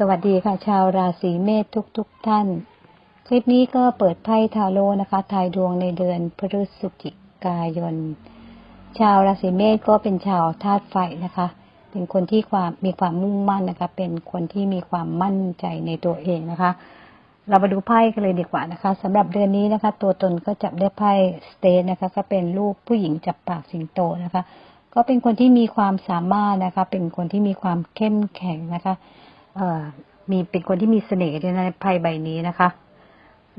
สวัสดีค่ะ ชาวราศีเมษทุกๆทท่าน คลิปนี้ก็เปิดไพ่ทาโร่นะคะทายดวงในเดือนพฤศจิกายน ชาวราศีเมษก็เป็นชาวธาตุไฟนะคะ เป็นคนที่ความมีความมุ่งมั่นนะคะ เป็นคนที่มีความมั่นใจในตัวเองนะคะ เรามาดูไพ่กันเลยดีกว่านะคะสำหรับเดือนนี้นะคะ ตัวตนก็จับได้ไพ่สเตทนะคะ ก็เป็นรูปผู้หญิงจับปากสิงโตนะคะ ก็เป็นคนที่มีความสามารถนะคะ เป็นคนที่มีความเข้มแข็งนะคะ มีเป็นคนที่มีเสน่ห์ด้วยนะไพ่ใบนี้นะคะ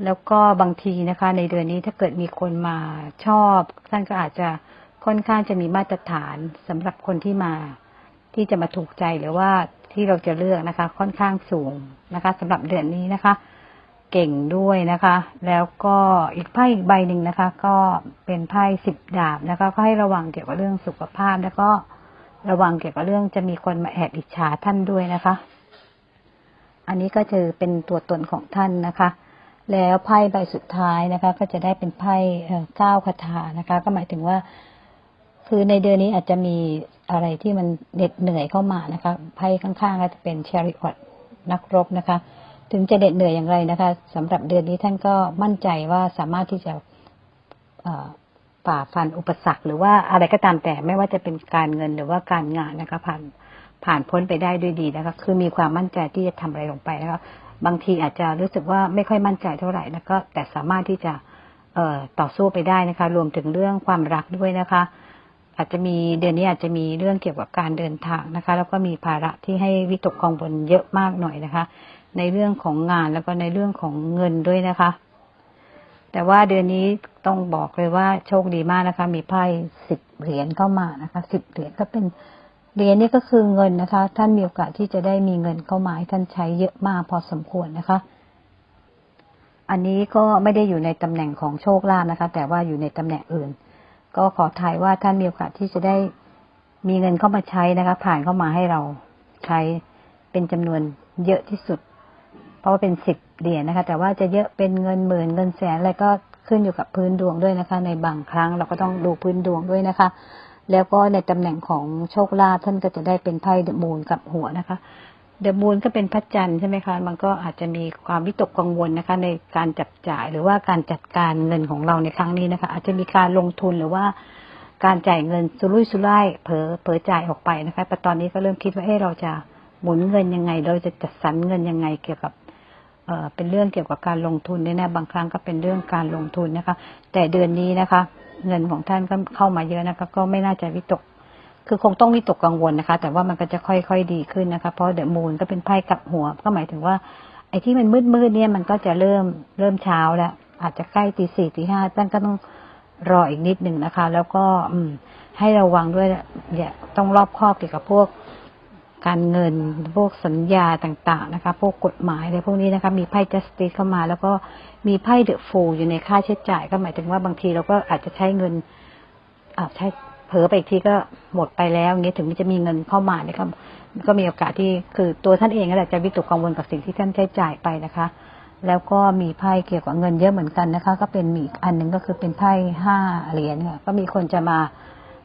แล้วก็บางทีนะคะ ในเดือนนี้ถ้าเกิดมีคนมาชอบ ท่านก็อาจจะค่อนข้างจะมีมาตรฐานสำหรับคนที่มา ที่จะมาถูกใจหรือว่าที่เราจะเลือกนะคะ ค่อนข้างสูงนะคะสำหรับเดือนนี้นะคะ เก่งด้วยนะคะ แล้วก็อีกไพ่อีกใบหนึ่งนะคะ ก็เป็นไพ่สิบดาบนะคะ ก็ให้ระวังเกี่ยวกับเรื่องสุขภาพ แล้วก็ระวังเกี่ยวกับเรื่องจะมีคนมาแอบอิจฉาท่านด้วยนะคะ อันนี้ก็จะเป็นตัวตนของท่านนะคะ แล้วไพ่ใบสุดท้ายนะคะ ก็จะได้เป็นไพ่เก้าคาถานะคะ ก็หมายถึงว่า คือในเดือนนี้อาจจะมีอะไรที่มันเหน็ดเหนื่อยเข้ามานะคะไพ่ข้างๆก็จะเป็นเชริออตนักรบนะคะ ถึงจะเหน็ดเหนื่อยอย่างไรนะคะสำหรับเดือนนี้ท่านก็มั่นใจว่าสามารถที่จะฝ่าฟันอุปสรรค หรือว่าอะไรก็ตามแต่ไม่ว่าจะเป็นการเงินหรือว่าการงานนะคะผ่าน ผ่านพ้นไปได้ด้วยดีนะคะคือมีความมั่นใจที่จะทำอะไรลงไปนะคะบางทีอาจจะรู้สึกว่าไม่ค่อยมั่นใจเท่าไหร่แล้วก็แต่สามารถที่จะเออต่อสู้ไปได้นะคะ รวมถึงเรื่องความรักด้วยนะคะ อาจจะมีเดือนนี้อาจจะมีเรื่องเกี่ยวกับการเดินทางนะคะ แล้วก็มีภาระที่ให้วิตกกังวลเยอะมากหน่อยนะคะ ในเรื่องของงานแล้วก็ในเรื่องของเงินด้วยนะคะ แต่ว่าเดือนนี้ต้องบอกเลยว่าโชคดีมากนะคะ มีไพ่สิบเหรียญเข้ามานะคะสิบเหรียญก็เป็น เหรียญนี่ก็คือเงินนะคะ ท่านมีโอกาสที่จะได้มีเงินเข้ามาให้ท่านใช้เยอะมากพอสมควรนะคะ อันนี้ก็ไม่ได้อยู่ในตำแหน่งของโชคลาภนะคะ แต่ว่าอยู่ในตำแหน่งอื่น ก็ขอทายว่าท่านมีโอกาสที่จะได้มีเงินเข้ามาใช้นะคะ ผ่านเข้ามาให้เราใช้เป็นจำนวนเยอะที่สุด เพราะว่าเป็นสิบเหรียญนะคะ แต่ว่าจะเยอะเป็นเงินหมื่นเงินแสนอะไรก็ขึ้นอยู่กับพื้นดวงด้วยนะคะ ในบางครั้งเราก็ต้องดูพื้นดวงด้วยนะคะ แล้วก็ในตำแหน่งของโชคลาภท่านก็จะได้เป็นไพ่เดอะมูนกับหัวนะคะ เดอะมูนก็เป็นพระจันทร์ใช่ไหมคะ มันก็อาจจะมีความวิตกกังวลนะคะ ในการจับจ่ายหรือว่าการจัดการเงินของเราในครั้งนี้นะคะ อาจจะมีการลงทุนหรือว่าการจ่ายเงินสุรุ่ยสุร่ายเผลอเผลอจ่ายออกไปนะคะแต่ตอนนี้ก็เริ่มคิดว่าเออเราจะหมุนเงินยังไง เราจะจัดสรรเงินยังไงเกี่ยวกับเอ่อเป็นเรื่องเกี่ยวกับการลงทุนเนี่ยนะบางครั้งก็เป็นเรื่องการลงทุนนะคะ แต่เดือนนี้นะคะ เงินของท่านก็เข้ามาเยอะนะคะ ก็ไม่น่าจะวิตก คือคงต้องวิตกกังวลนะคะ แต่ว่ามันก็จะค่อยๆดีขึ้นนะคะ เพราะเดอะมูนก็เป็นไพ่กับหัว ก็หมายถึงว่า ไอ้ที่มันมืดๆเนี่ยมันก็จะเริ่มเริ่มเช้าแล้ว อาจจะใกล้ตีสี่ตีห้าท่านก็ต้องรออีกนิดหนึ่งนะคะ แล้วก็อืมให้ระวังด้วยอย่าต้องรอบคอบเกี่ยวกับพวก การเงิน พวกสัญญาต่างๆนะคะ พวกกฎหมายอะไรพวกนี้นะคะ มีไพ่ justice เข้ามา แล้วก็มีไพ่ the fool อยู่ในค่าใช้จ่าย ก็หมายถึงว่าบางทีเราก็อาจจะใช้เงินอาใช้เผลอไปอีกทีก็หมดไปแล้วอย่างนี้ถึงจะมีเงินเข้ามาเนี่ยก็ก็มีโอกาสที่คือตัวท่านเองก็แหละจะวิตกกังวลกับสิ่งที่ท่านใช้จ่ายไปนะคะ แล้วก็มีไพ่เกี่ยวกับเงินเยอะเหมือนกันนะคะ ก็เป็นมีอีกอันหนึ่งก็คือเป็นไพ่ห้าเหรียญค่ะก็มีคนจะมา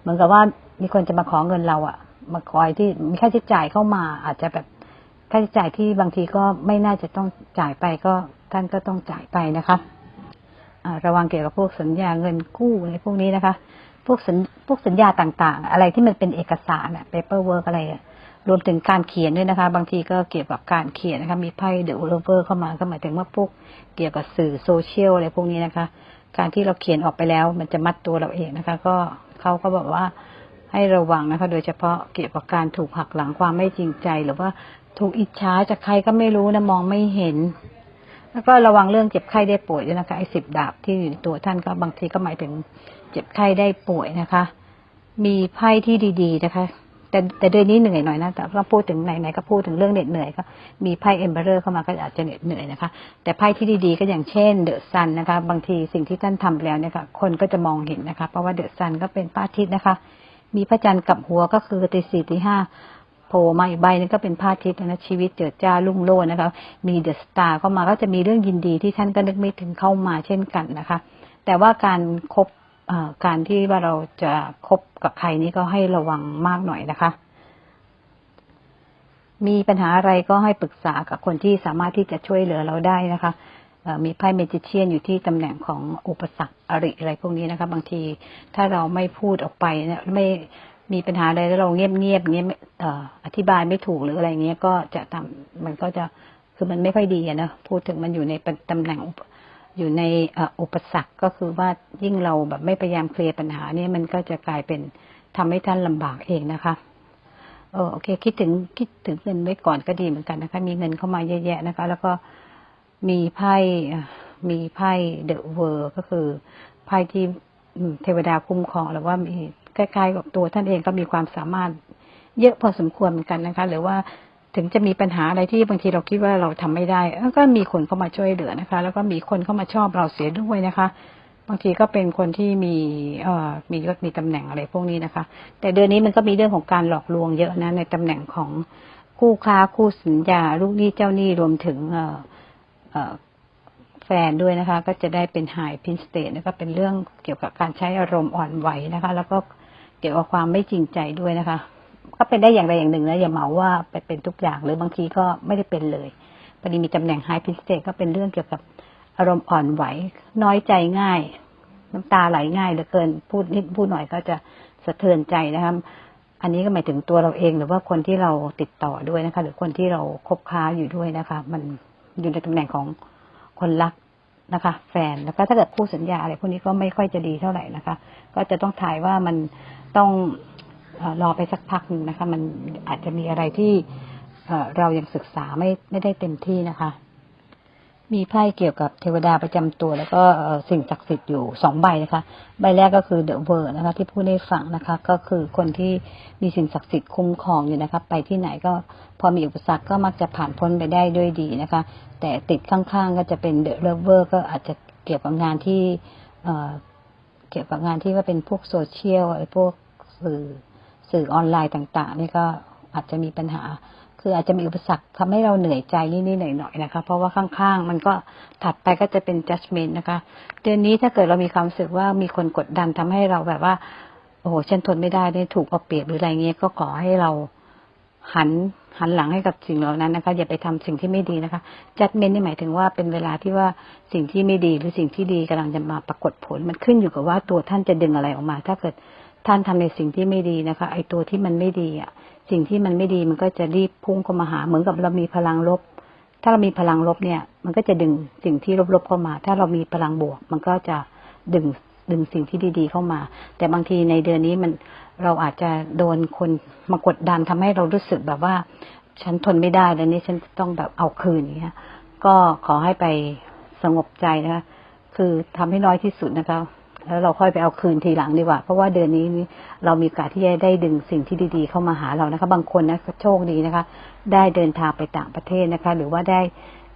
เหมือนกับว่ามีคนจะมาขอเงินเราอะ มาคอยที่มีค่าใช้จ่ายเข้ามา อาจจะแบบค่าใช้จ่ายที่บางทีก็ไม่น่าจะต้องจ่ายไปก็ท่านก็ต้องจ่ายไปนะคะระวังเกี่ยวกับพวกสัญญาเงินกู้อะไรพวกนี้นะคะ พวกสัญพวกสัญญาต่างๆ อะไรที่มันเป็นเอกสารอะ paperwork อะไรอะรวมถึงการเขียนด้วยนะคะ บางทีก็เกี่ยวกับการเขียนนะคะ มีไพ่เดอะโลเวอร์เข้ามาก็หมายถึงว่าพวกเกี่ยวกับสื่อโซเชียลอะไรพวกนี้นะคะ การที่เราเขียนออกไปแล้ว มันจะมัดตัวเราเองนะคะ ก็เขาก็บอกว่า ให้ระวังนะคะ โดยเฉพาะเกี่ยวกับการถูกหักหลังความไม่จริงใจ หรือว่าถูกอิจฉาจากใครก็ไม่รู้นะมองไม่เห็น แล้วก็ระวังเรื่องเจ็บไข้ได้ป่วยด้วยนะคะไอ้สิบดาบที่อยู่ในตัวท่านก็บางทีก็หมายถึงเจ็บไข้ได้ป่วยนะคะ มีไพ่ที่ดี ๆ นะคะ แต่แต่เดือนนี้เหนื่อยหน่อยนะแต่ก็พูดถึงไหนๆก็พูดถึงเรื่องเหน็ดเหนื่อยก็มีไพ่เอมเบอร์เข้ามาก็อาจจะเหน็ดเหนื่อยนะคะ แต่ไพ่ที่ดีๆก็อย่างเช่นเดอะซันนะคะ บางทีสิ่งที่ท่านทำแล้วเนี่ยค่ะคนก็จะมองเห็นนะคะ เพราะว่าเดอะซันก็เป็นพระอาทิตย์นะคะ มีพระจันทร์กับหัวก็คือตีสี่ตีห้าโผล่มาอีกใบนึงก็เป็นพระอาทิตย์นะชีวิตเจิดจ้ารุ่งโรจน์นะคะมีเดอะสตาร์เข้ามาก็จะมีเรื่องยินดีที่ท่านก็นึกไม่ถึงเข้ามาเช่นกันนะคะ แต่ว่าการคบการที่ว่าเราจะคบกับใครนี้ก็ให้ระวังมากหน่อยนะคะ มีปัญหาอะไรก็ให้ปรึกษากับคนที่สามารถที่จะช่วยเหลือเราได้นะคะ มีไพ่เมจิเชียนอยู่ที่ตำแหน่งของอุปสรรคอริอะไรพวกนี้นะคะ บางทีถ้าเราไม่พูดออกไปเนี่ยไม่มีปัญหาอะไรแล้วเราเงียบเงียบๆเงี้ยไม่เอ่ออธิบายไม่ถูกหรืออะไรเงี้ยก็จะทำมันก็จะคือมันไม่ค่อยดีนะพูดถึงมันอยู่ในตำแหน่งอยู่ในอุปสรรคก็คือว่ายิ่งเราแบบไม่พยายามเคลียร์ปัญหาเนี่ยมันก็จะกลายเป็นทำให้ท่านลำบากเองนะคะเออโอเค คิดถึงคิดถึงเงินไว้ก่อนก็ดีเหมือนกันนะคะ มีเงินเข้ามาเยอะแยะนะคะ แล้วก็ มีไพ่มีไพ่เดอะเวอร์ก็คือไพ่ที่เทวดาคุ้มครองหรือว่ามีใกล้ๆกับตัวท่านเองก็มีความสามารถเยอะพอสมควรเหมือนกันนะคะ หรือว่าถึงจะมีปัญหาอะไรที่บางทีเราคิดว่าเราทำไม่ได้ ก็มีคนเข้ามาช่วยเหลือนะคะ แล้วก็มีคนเข้ามาชอบเราเสียด้วยนะคะ บางทีก็เป็นคนที่มีเอ่อมียศมีตำแหน่งอะไรพวกนี้นะคะ แต่เดือนนี้มันก็มีเรื่องของการหลอกลวงเยอะนะในตำแหน่งของคู่ค้าคู่สัญญาลูกหนี้เจ้าหนี้รวมถึงเอ่อเอ่อ แฟนด้วยนะคะ ก็จะได้เป็นหายพินสเตทนะคะเป็นเรื่องเกี่ยวกับการใช้อารมณ์อ่อนไหวนะคะ แล้วก็เกี่ยวกับความไม่จริงใจด้วยนะคะ ก็เป็นได้อย่างใดอย่างหนึ่งนะอย่าเหมาว่าไปเป็นทุกอย่างหรือบางทีก็ไม่ได้เป็นเลยพอดีมีตำแหน่งไฮพินสเตทก็เป็นเรื่องเกี่ยวกับอารมณ์อ่อนไหว น้อยใจง่าย น้ำตาไหลง่ายเหลือเกินพูดนิดพูดหน่อยก็จะสะเทือนใจนะคะอันนี้ก็หมายถึงตัวเราเองหรือว่าคนที่เราติดต่อด้วยนะคะ หรือคนที่เราคบค้าอยู่ด้วยนะคะ มัน อยู่ในตำแหน่งของคนรักนะคะ แฟนแล้วก็ถ้าเกิดคู่สัญญาอะไรพวกนี้ก็ไม่ค่อยจะดีเท่าไหร่นะคะ ก็จะต้องถ่ายว่ามันต้องเออรอไปสักพักนึงนะคะ มันอาจจะมีอะไรที่เเรายังศึกษาไม่ไม่ได้เต็มที่นะคะ มีไพ่เกี่ยวกับเทวดาประจำตัว แล้วก็สิ่งศักดิ์สิทธิ์อยู่สองใบนะคะ ใบแรกก็คือเดอะเวอร์นะคะ ที่พูดให้ฟังนะคะ ก็คือคนที่มีสิ่งศักดิ์สิทธิ์คุ้มครองอยู่นะคะ ไปที่ไหนก็พอมีอุปสรรคก็มักจะผ่านพ้นไปได้ด้วยดีนะคะ แต่ติดข้างๆก็จะเป็นเดอะเลเวอร์ก็อาจจะเกี่ยวกับงานที่เอ่อเกี่ยวกับงานที่ว่าเป็นพวกโซเชียลไอ้พวกสื่อสื่อออนไลน์ต่างๆนี่ก็อาจจะมีปัญหา คืออาจจะมีอุปสรรคทำให้เราเหนื่อยใจนิดๆหน่อยๆนะคะ เพราะว่าข้างๆ มันก็ถัดไปก็จะเป็น judgment นะคะ เดือนนี้ถ้าเกิดเรามีความรู้สึกว่ามีคนกดดันทำให้เราแบบว่าโอ้โหฉันทนไม่ได้เนี่ยถูกเอาเปรียบหรืออะไรเงี้ยก็ขอให้เราหันหันหลังให้กับสิ่งเหล่านั้นนะคะ อย่าไปทำสิ่งที่ไม่ดีนะคะ judgment นี่หมายถึงว่าเป็นเวลาที่ว่าสิ่งที่ไม่ดีหรือสิ่งที่ดีกำลังจะมาปรากฏผล มันขึ้นอยู่กับว่าตัวท่านจะดึงอะไรออกมา ถ้าเกิดท่านทำในสิ่งที่ไม่ดีนะคะ ไอตัวที่มันไม่ดีอะ สิ่งที่มันไม่ดีมันก็จะรีบพุ่งเข้ามาหา เหมือนกับเรามีพลังลบ ถ้าเรามีพลังลบเนี่ย มันก็จะดึงสิ่งที่ลบๆเข้ามา ถ้าเรามีพลังบวก มันก็จะดึงดึงสิ่งที่ดีๆเข้ามา แต่บางทีในเดือนนี้มันเราอาจจะโดนคนมากดดันทำให้เรารู้สึกแบบว่า ฉันทนไม่ได้แล้วนี่ฉันต้องแบบเอาคืนอย่างเงี้ย ก็ขอให้ไปสงบใจนะคะคือทำให้น้อยที่สุดนะคะ แล้วเราค่อยไปเอาคืนทีหลังดีกว่า เพราะว่าเดือนนี้เรามีโอกาสที่จะได้ดึงสิ่งที่ดี ๆ เข้ามาหาเรานะคะ บางคนนะโชคดีนะคะ ได้เดินทางไปต่างประเทศนะคะ หรือว่าได้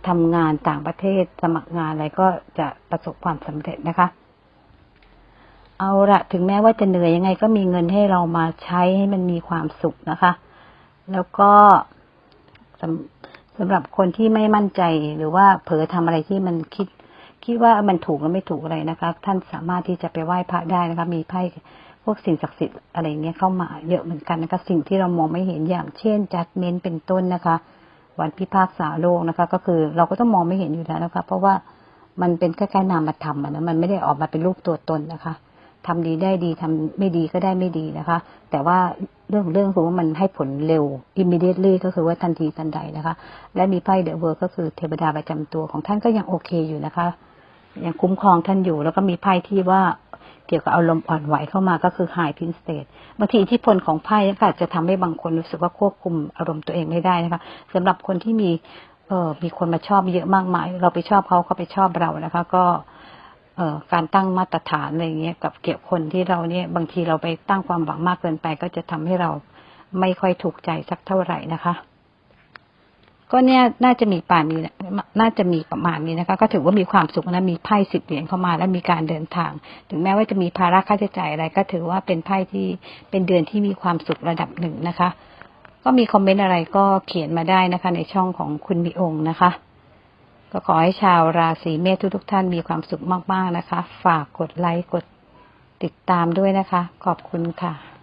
ทำงานต่างประเทศสมัครงานอะไรก็จะประสบความสำเร็จนะคะ เอาละถึงแม้ว่าจะเหนื่อยยังไง ก็มีเงินให้เรามาใช้ให้มันมีความสุขนะคะ แล้วก็สำสำหรับคนที่ไม่มั่นใจหรือว่าเผลอทำอะไรที่มันคิด คิดว่ามันถูกหรือไม่ถูกอะไรนะคะ ท่านสามารถที่จะไปไหว้พระได้นะคะ มีไพ่พวกสิ่งศักดิ์สิทธิ์อะไรเงี้ยเข้ามาเยอะเหมือนกันนะคะ สิ่งที่เรามองไม่เห็นอย่างเช่นจัดเมนเป็นต้นนะคะ วันพิพากษาโลกนะคะ ก็คือเราก็ต้องมองไม่เห็นอยู่แล้วนะคะ เพราะว่ามันเป็นแค่แค่นามธรรมอะนะมันไม่ได้ออกมาเป็นรูปตัวตนนะคะ ทำดีได้ดีทำไม่ดีก็ได้ไม่ดีนะคะ แต่ว่าเรื่องของเรื่องคือว่ามันให้ผลเร็ว immediately ก็คือว่าทันทีทันใดนะคะ และมีไพ่เดอะเวิร์ก็คือเทวดาประจำตัวของท่านก็ยังโอเคอยู่นะคะ ยังคุ้มครองท่านอยู่ แล้วก็มีไพ่ที่ว่าเกี่ยวกับอารมณ์อ่อนไหวเข้ามาก็คือ high pin state บางทีอิทธิพลของไพ่ก็อาจจะทำให้บางคนรู้สึกว่าควบคุมอารมณ์ตัวเองไม่ได้นะคะสำหรับคนที่มีเออมีคนมาชอบเยอะมากมาย เราไปชอบเขาเขาไปชอบเรานะคะ ก็ การตั้งมาตรฐานอะไรเงี้ยกับเกี่ยวคนที่เราเนี่ยบางทีเราไปตั้งความหวังมากเกินไปก็จะทำให้เราไม่ค่อยถูกใจสักเท่าไหร่นะคะ ก็เนี่ยน่าจะมีป่านนี้น่าจะมีประมาณนี้นะคะ ก็ถือว่ามีความสุขนะมีไพ่สิบเหรียญเข้ามา แล้วมีการเดินทาง ถึงแม้ว่าจะมีภาระค่าใช้จ่ายอะไร ก็ถือว่าเป็นไพ่ที่เป็นเดือนที่มีความสุขระดับหนึ่งนะคะ ก็มีคอมเมนต์อะไรก็เขียนมาได้นะคะ ในช่องของคุณมีองค์นะคะ ก็ขอให้ชาวราศีเมษทุกๆท่านมีความสุขมากๆนะคะ ฝากกดไลค์กดติดตามด้วยนะคะ ขอบคุณค่ะ